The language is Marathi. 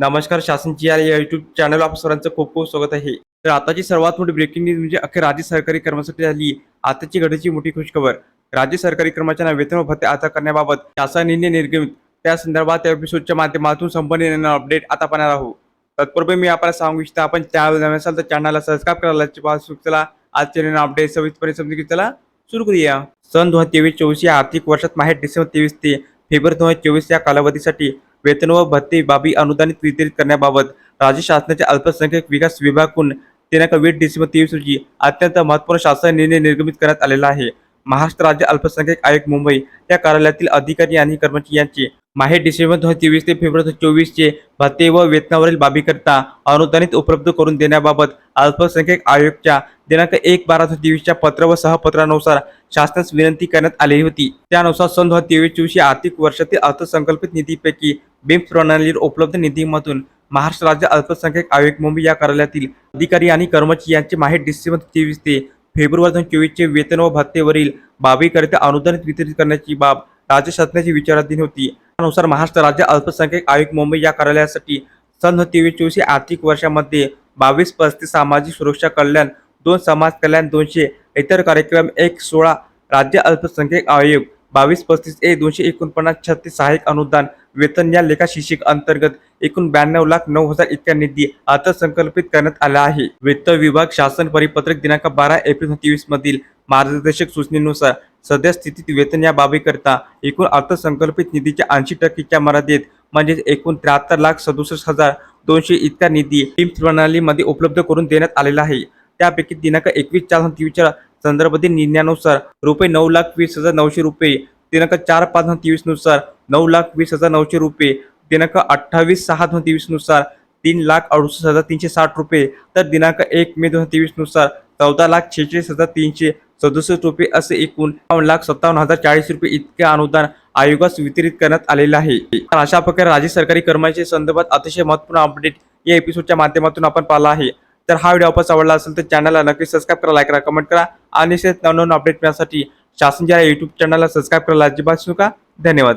नमस्कार शासनची या युट्यूब चॅनल आप सरांचं खूप खूप स्वागत आहे. तर आताची सर्वात मोठी ब्रेकिंग न्यूज म्हणजे अखेर राज्य सरकारी कर्मचारी झाली आताची घडीची मोठी खुशखबर. राज्य सरकारी कर्मचाऱ्यांना वेतन भत्ते आता करण्याबाबत शासन निर्णय निर्गमित त्या संदर्भात त्या एपिसोडच्या माध्यमातून संबंधित अपडेट आता पाहणार आहोत. तत्पूर्वी मी आपल्याला सांगू इच्छितो आपण चॅनल नवीन असाल तर चॅनलला सबस्क्राईब करायला चला. आजचे नवीन अपडेट सविस्तरपणे समजून घेऊ चला. सुरू करूया. सन दोन हजार तेवीस चोवीस या आर्थिक वर्षात माहेर डिसेंबर तेवीस ते फेब्रुवारी दोन हजार चोवीस या कालावधीसाठी वेतन व भत्ते बाबी अनुदानित वितरित करण्याबाबत राज्य शासनाच्या अल्पसंख्याक विकास विभागाकडून दिनांक वीस डिसेंबर तेवीस रोजी अत्यंत महत्त्वपूर्ण शासन निर्णय निर्गमित करण्यात आलेला आहे. महाराष्ट्र राज्य अल्पसंख्याक आयोग मुंबई या कार्यालयातील अधिकारी आणि कर्मचारी यांचे माहे डिसेंबर दोन हजार तेवीस ते फेब्रुवारी दोन भत्ते व वेतनावरील बाबीकरिता अनुदानित उपलब्ध करून देण्याबाबत अल्पसंख्याक आयोगच्या दिनांक एक बारा दोन तेवीसच्या पत्र व सहपत्रानुसार शासनास विनंती करण्यात आली होती. त्यानुसार सन दोन हजार तेवीस चोवीसशे आर्थिक वर्षातील अर्थसंकल्पित निधीपैकी बीम प्रणालीवर उपलब्ध निधीमधून महाराष्ट्र राज्य अल्पसंख्याक आयोग मुंबई या कार्यालयातील अधिकारी आणि कर्मचारी यांचे माहे डिसेंबर तेवीस ते फेब्रुवारी दोन चोवीसचे वेतन व भत्तेवरील बाबीकरिता अनुदानित वितरित करण्याची बाब राज्य शासनाची विचाराधीन होती. नुसार महाराष्ट्र राज्य अल्पसंख्याक आयोग मुंबई या कार्यालयासाठी सन तेवीस चोवीस आर्थिक वर्षामध्ये बावीस पस्तीस सामाजिक सुरक्षा कल्याण दोन समाज कल्याण दोनशे इतर कार्यक्रम एक सोळा राज्य अल्पसंख्याक आयोग बावीस पस्तीस ए दोनशे एकोणपन्नास छत्तीस सहाय्यक अनुदान वेतन या लेखा शिक्षक अंतर्गत एकूण ब्याण्णव लाख नऊ हजार इतका निधी अर्थसंकल्पित करण्यात आला आहे. वित्त विभाग शासन परिपत्रक दिनांक बारा एप्रिल तेवीस मधील मार्गदर्शक सूचनेनुसार सध्या स्थितीत वेतन या बाबीकरिता एकूण अर्थसंकल्पित निधीच्या ऐंशी टक्केच्या मर्यादेत म्हणजेच एकूण त्र्याहत्तर लाख सदुसष्ट हजार दोनशे इतका निधी टीम प्रणालीमध्ये उपलब्ध करून देण्यात आलेला आहे. त्यापैकी दिनांक एकवीस चार तेवीसच्या संदर्भातील निर्णयानुसार रुपये नऊ लाख वीस हजार नऊशे रुपये दिनांक चार पाच दोन तेवीसनुसार नऊ लाख वीस हजार नऊशे रुपये दिनांक अठ्ठावीस सहा दोन तेवीसनुसार तीन लाख अडुसष्ट हजार तीनशे साठ रुपये तर दिनांक एक मे दोन हजार तेवीसनुसार चौदा लाख छेचाळीस हजार तीनशे सदुसष्ट रुपये असे एकूण बावन्न लाख सत्तावन्न हजार चाळीस रुपये इतके अनुदान आयोगास वितरित करण्यात आलेले आहे. अशा प्रकारे राज्य सरकारी कर्मचारी संदर्भात अतिशय महत्त्वपूर्ण अपडेट या एपिसोडच्या माध्यमातून आपण पाहिला आहे. तर हा व्हिडिओ आपण आवडला असेल तर चॅनलला नक्की सबस्क्राईब करा लाईक करा कमेंट करा आणि नवनवीन अपडेट मिळण्यासाठी शासनच्या युट्यूब चॅनलला सबस्क्राईब करायला अजिबात नका. धन्यवाद.